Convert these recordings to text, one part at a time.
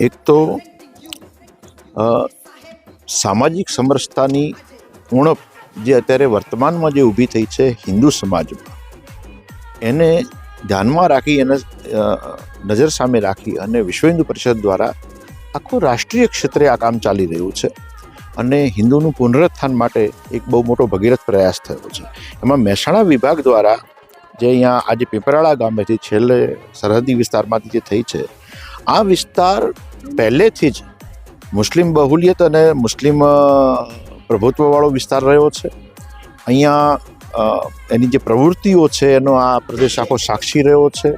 એક તો સામાજિક સમરસતાની ઉણપ જે અત્યારે વર્તમાનમાં જે ઊભી થઈ છે હિન્દુ સમાજમાં, એને ધ્યાનમાં રાખી એને નજર સામે રાખી અને વિશ્વ હિન્દુ પરિષદ દ્વારા આખું રાષ્ટ્રીય ક્ષેત્રે આ કામ ચાલી રહ્યું છે અને હિન્દુનું પુનરુત્થાન માટે એક બહુ મોટો ભગીરથ પ્રયાસ થયો છે. એમાં મહેસાણા વિભાગ દ્વારા જે અહીંયા આજે પીપરાળા ગામેથી છેલ્લે સરહદી વિસ્તારમાંથી જે થઈ છે આ વિસ્તાર પહેલેથી જ મુસ્લિમ બહુલિયત અને મુસ્લિમ પ્રભુત્વવાળો વિસ્તાર રહ્યો છે. અહીંયા એની જે પ્રવૃત્તિઓ છે, એનો આ પ્રદેશ આખો સાક્ષી રહ્યો છે.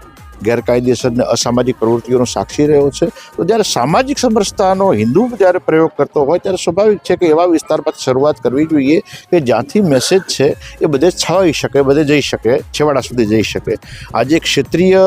ગેરકાયદેસર ને અસામાજિક પ્રવૃત્તિઓનો સાક્ષી રહ્યો છે. તો જ્યારે સામાજિક સમરસતાનો હિન્દુ જ્યારે પ્રયોગ કરતો હોય ત્યારે સ્વાભાવિક છે કે એવા વિસ્તારમાંથી શરૂઆત કરવી જોઈએ કે જ્યાંથી મેસેજ છે એ બધે છવાઈ શકે, બધે જઈ શકે, છેવાડા સુધી જઈ શકે. આજે ક્ષેત્રીય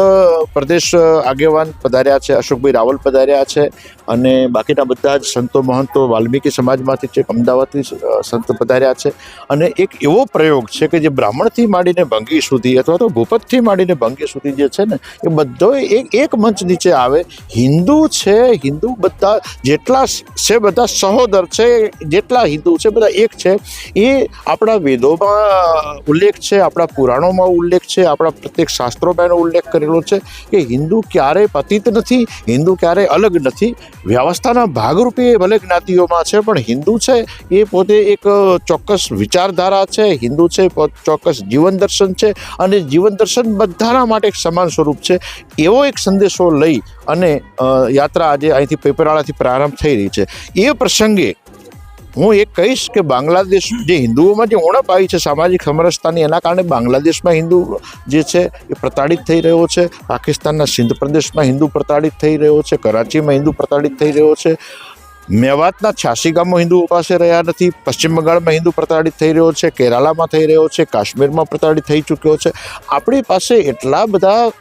પ્રદેશ આગેવાન પધાર્યા છે, અશોકભાઈ રાવલ પધાર્યા છે અને બાકીના બધા જ સંતો, મહંતો, વાલ્મીકી સમાજમાંથી છે, અમદાવાદથી સંત પધાર્યા છે. અને એક એવો પ્રયોગ છે કે જે બ્રાહ્મણથી માંડીને ભંગી સુધી અથવા તો ભૂપતથી માંડીને ભંગી સુધી જે છે ને એ બધો એક એક મંચ નીચે આવે. હિન્દુ છે, હિન્દુ બધા જેટલા છે બધા સહોદર છે, જેટલા હિન્દુ છે બધા એક છે. એ આપણા વેદોમાં ઉલ્લેખ છે, આપણા પુરાણોમાં ઉલ્લેખ છે, આપણા પ્રત્યેક શાસ્ત્રોમાં એનો ઉલ્લેખ કરેલો છે કે હિન્દુ ક્યારેય પતિત નથી, હિન્દુ ક્યારેય અલગ નથી. વ્યવસ્થાના ભાગરૂપે એ ભલે જ્ઞાતિઓમાં છે, પણ હિન્દુ છે એ પોતે એક ચોક્કસ વિચારધારા છે, હિન્દુ છે ચોક્કસ જીવન દર્શન છે અને જીવન દર્શન બધાના માટે એક સમાન સ્વરૂપ છે એવો એક સંદેશો લઈ અને યાત્રા આજે અહીંથી પેપરાળાથી પ્રારંભ થઈ રહી છે. એ પ્રસંગે હું એક કહીશ કે બાંગ્લાદેશ જે હિન્દુઓમાં જે ઉણપ આવી છે, સામાજિક સમરસતાની, એના કારણે બાંગ્લાદેશમાં હિન્દુ જે છે એ પ્રતાડિત થઈ રહ્યો છે. પાકિસ્તાનના સિંધ પ્રદેશમાં હિન્દુ પ્રતાડિત થઈ રહ્યો છે. કરાચીમાં હિન્દુ પ્રતાડિત થઈ રહ્યો છે. મેવાતના છ્યાસી ગામો હિન્દુઓ પાસે રહ્યા નથી. પશ્ચિમ બંગાળમાં હિન્દુ પ્રતાડિત થઈ રહ્યો છે, કેરાલામાં થઈ રહ્યો છે, કાશ્મીરમાં પ્રતાડિત થઈ ચૂક્યો છે. આપણી પાસે એટલા બધા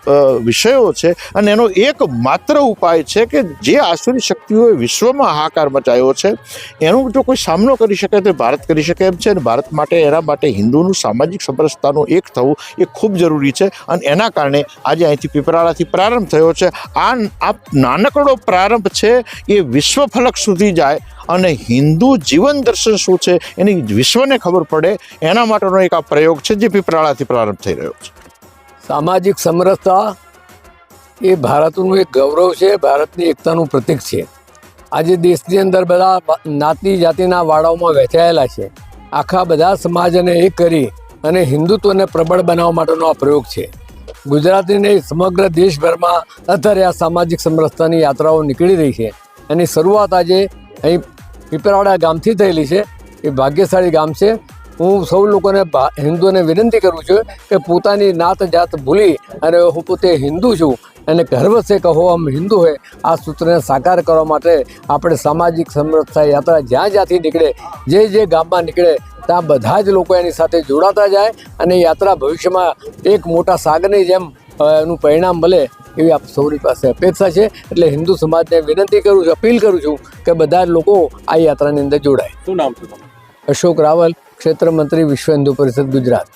વિષયો છે અને એનો એક માત્ર ઉપાય છે કે જે આસુરી શક્તિઓએ વિશ્વમાં હાહાકાર મચાયો છે, એનો જો કોઈ સામનો કરી શકે તો ભારત કરી શકે એમ છે અને ભારત માટે, એના માટે હિન્દુનું સામાજિક સમરસતાનું એક થવું એ ખૂબ જરૂરી છે અને એના કારણે આજે અહીંથી પીપરાળાથી પ્રારંભ થયો છે. આ આ નાનકડો પ્રારંભ છે એ વિશ્વ ફલક સુધી જાય અને હિન્દુ જીવન દર્શન શું છે એની વિશ્વને ખબર પડે, એના માટેનો એક આ પ્રયોગ છે જે પીપરાળાથી પ્રારંભ થઈ રહ્યો છે. સામાજિક સમરસતા એ ભારતનું એક ગૌરવ છે, ભારતની એકતાનું પ્રતીક છે. આજે દેશની અંદર બધા નાતી જાતિના વાડાઓમાં વહેંચાયેલા છે. આખા બધા સમાજને એક કરી અને હિન્દુત્વને પ્રબળ બનાવવા માટેનો આ પ્રયોગ છે. ગુજરાતીને સમગ્ર દેશભરમાં અત્યારે આ સામાજિક સમરસતાની યાત્રાઓ નીકળી રહી છે. એની શરૂઆત આજે અહીં પીપરાવાડા ગામથી થયેલી છે. એ ભાગ્યશાળી ગામ છે. હું સૌ લોકોને હિન્દુઓને વિનંતી કરું છું કે પોતાની નાત જાત ભૂલી અને હું પોતે હિન્દુ છું અને ગર્વ છે કહો આમ હિન્દુ હોય આ સૂત્રને સાકાર કરવા માટે આપણે સામાજિક સમરસતા યાત્રા જ્યાં જ્યાંથી નીકળે, જે જે ગામમાં નીકળે, ત્યાં બધા જ લોકો એની સાથે જોડાતા જાય અને યાત્રા ભવિષ્યમાં એક મોટા સાગરની જેમ એનું પરિણામ મળે એવી આપ સૌની પાસે અપેક્ષા છે એટલે હિન્દુ સમાજને વિનંતી કરું છું અપીલ કરું છું કે બધા જ લોકો આ યાત્રાની અંદર જોડાય. શું નામ છે અશોક રાવલ ક્ષેત્ર મંત્રી વિશ્વ હિન્દુ પરિષદ ગુજરાત.